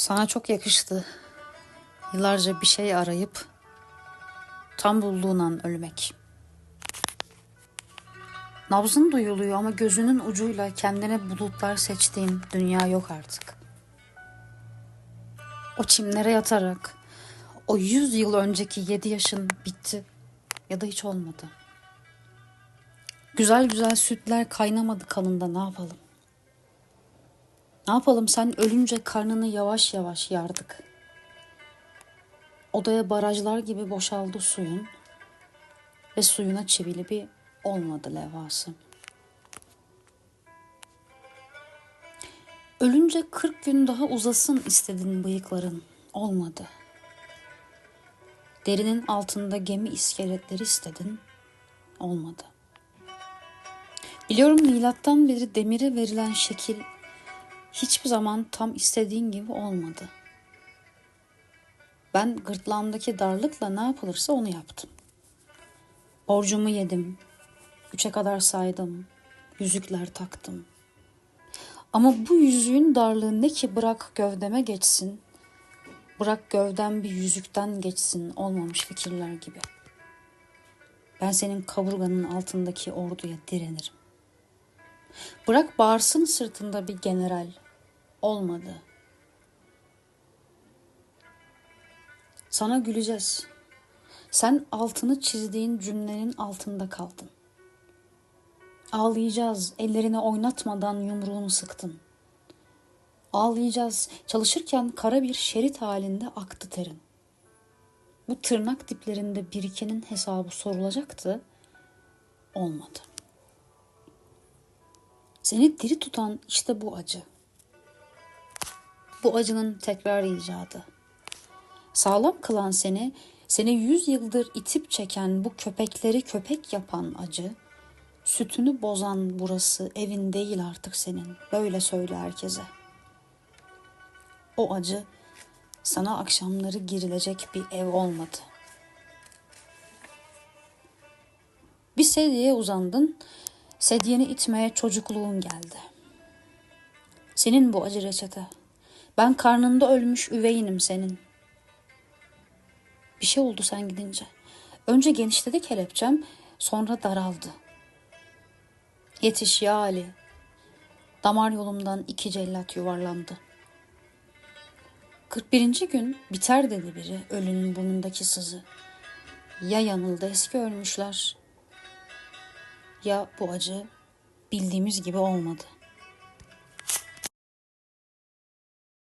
Sana çok yakıştı. Yıllarca bir şey arayıp tam bulduğun an ölmek. Nabzın duyuluyor ama gözünün ucuyla kendine bulutlar seçtiğin dünya yok artık. O çimlere yatarak o yüz yıl önceki yedi yaşın bitti ya da hiç olmadı. Güzel güzel sütler kaynamadı kanında ne yapalım? Ne yapalım sen ölünce karnını yavaş yavaş yardık. Odaya barajlar gibi boşaldı suyun ve suyuna çivili bir olmadı levhası. Ölünce kırk gün daha uzasın istedin bıyıkların. Olmadı. Derinin altında gemi iskeletleri istedin. Olmadı. Biliyorum milattan beri demire verilen şekil hiçbir zaman tam istediğin gibi olmadı. Ben gırtlağımdaki darlıkla ne yapılırsa onu yaptım. Borcumu yedim. Üçe kadar saydım. Yüzükler taktım. Ama bu yüzüğün darlığı ne ki bırak gövdeme geçsin. Bırak gövdem bir yüzükten geçsin olmamış fikirler gibi. Ben senin kaburganın altındaki orduya direnirim. Bırak bağırsın sırtında bir general. Olmadı. Sana güleceğiz. Sen altını çizdiğin cümlenin altında kaldın. Ağlayacağız, ellerini oynatmadan yumruğunu sıktın. Ağlayacağız, çalışırken kara bir şerit halinde aktı terin. Bu tırnak diplerinde birikenin hesabı sorulacaktı, olmadı. Seni diri tutan işte bu acı. Bu acının tekrar icadı. Sağlam kılan seni, seni yüz yıldır itip çeken bu köpekleri köpek yapan acı, sütünü bozan burası evin değil artık senin. Böyle söyle herkese. O acı sana akşamları girilecek bir ev olmadı. Bir sedyeye uzandın, sedyeni itmeye çocukluğun geldi. Senin bu acı reçete. Ben karnında ölmüş üveyinim senin. Bir şey oldu sen gidince. Önce genişledi kelepçem, sonra daraldı. Yetiş ya Ali. Damar yolumdan iki cellat yuvarlandı. 41. gün biter dedi biri ölünün burnundaki sızı. Ya yanıldı eski ölmüşler ya bu acı bildiğimiz gibi olmadı.''